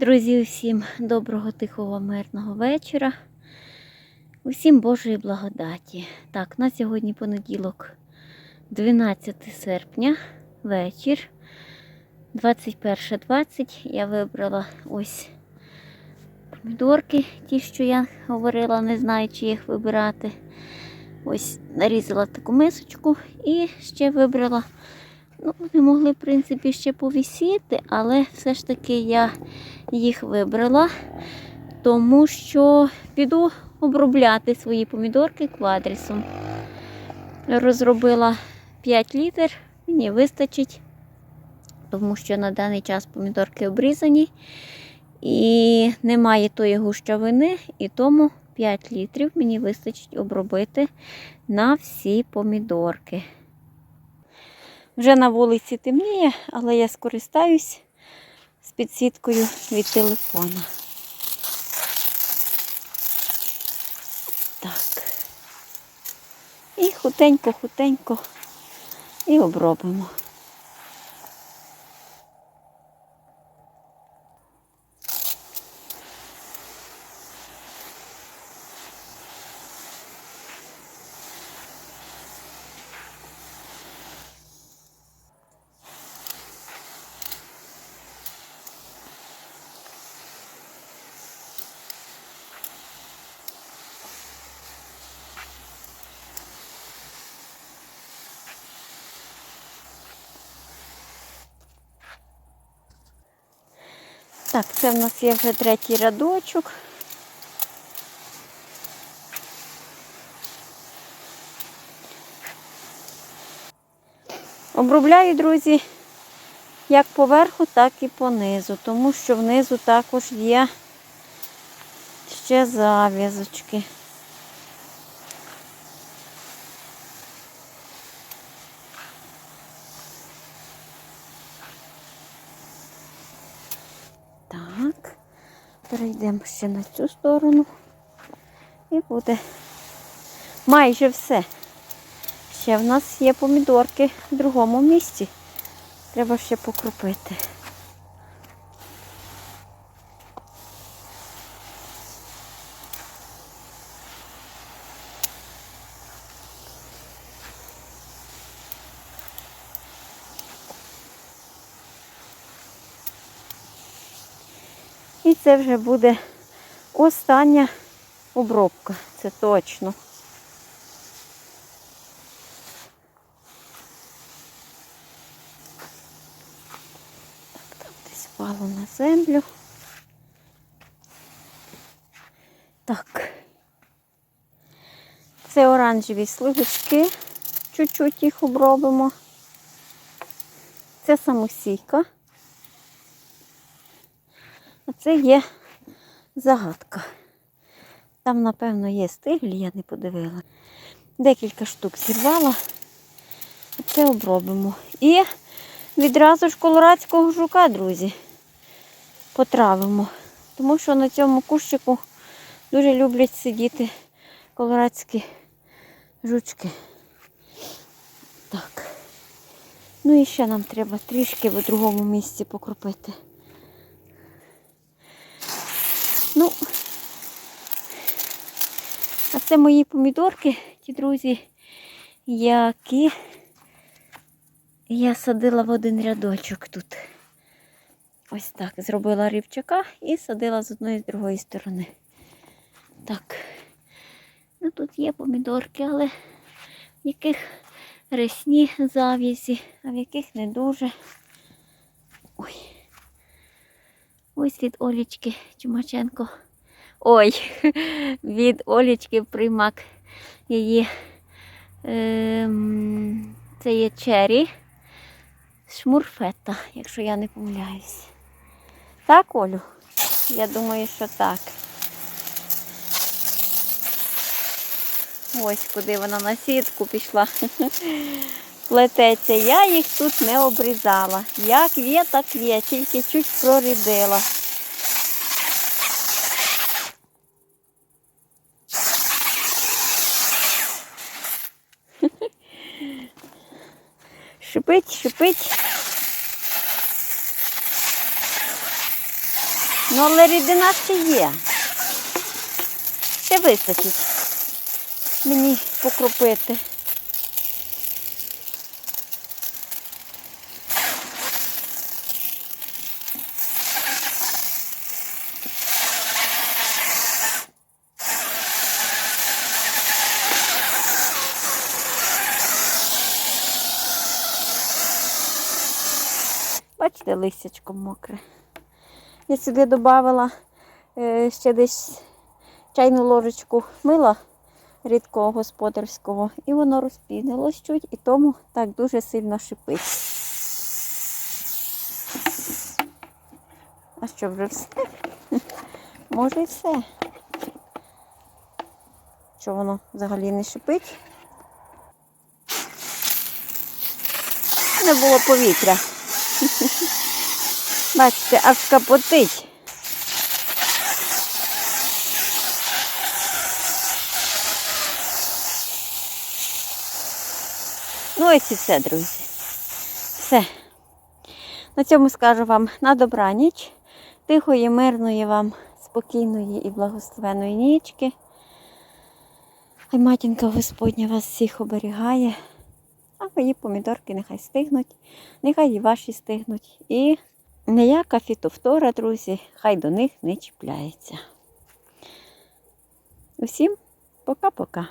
Друзі, усім доброго, тихого, мирного вечора. Усім Божої благодаті. Так, на сьогодні понеділок, 12 серпня, вечір, 21.20. Я вибрала ось помідорки, ті, що я говорила, не знаю, чи їх вибирати. Ось нарізала таку мисочку і ще вибрала. Ну, вони могли, в принципі, ще повісіти, але все ж таки я їх вибрала, тому що піду обробляти свої помідорки квадрісом. Розробила 5 літр, мені вистачить, тому що на даний час помідорки обрізані і немає тої гущавини, і тому 5 літрів мені вистачить обробити на всі помідорки. Вже на вулиці темніє, але я скористаюсь з підсвіткою від телефона. Так. І хутенько-хутенько і обробимо. Так, це в нас є вже третій рядочок. Обробляю, друзі, як поверху, так і понизу, тому що внизу також є ще зав'язочки. Так, перейдемо ще на цю сторону. І буде майже все. Ще в нас є помідорки в другому місці. Треба ще покропити. І це вже буде остання обробка, це точно. Так, там десь впало на землю. Так. Це оранжеві сливочки. Чуть-чуть їх обробимо. Це самосійка. А це є загадка. Там, напевно, є стиглі, я не подивила. Декілька штук зірвала. Це обробимо. І відразу ж колорадського жука, друзі, потравимо. Тому що на цьому кущику дуже люблять сидіти колорадські жучки. Так. Ну і ще нам треба трішки в другому місці покропити. Ну, а це мої помідорки, ті друзі, які я садила в один рядочок тут. Ось так. Зробила рівчака і садила з одної і з другої сторони. Так. Ну тут є помідорки, але в яких рясні зав'язі, а в яких не дуже. Ой. Ось від Олічки Чумаченко. Ой, від Олічки приймак її. Ем, це є чері шмурфета, якщо я не помиляюсь. Так, Олю? Я думаю, що так. Ось куди вона на сітку пішла. Плететься. Я їх тут не обрізала. Як є, так є, тільки чуть прорідила. Шипить, шипить. Ну, але рідина ще є. Ще вистачить мені покропити. Бачите, листячко мокре. Я сюди додавала е, ще десь чайну ложечку мила рідкого господарського, і воно розпінилось чуть, і тому так дуже сильно шипить. А що вже все? Може і все. Що воно взагалі не шипить? Не було повітря. Бачите, аж капотить. Ну ось і все, друзі. Все. На цьому скажу вам на добраніч. Тихої, мирної вам, спокійної і благословеної нічки. Хай матінка Господня вас всіх оберігає. А мої помідорки нехай стигнуть, нехай і ваші стигнуть. І ніяка фітофтора, друзі, хай до них не чіпляється. Усім пока-пока.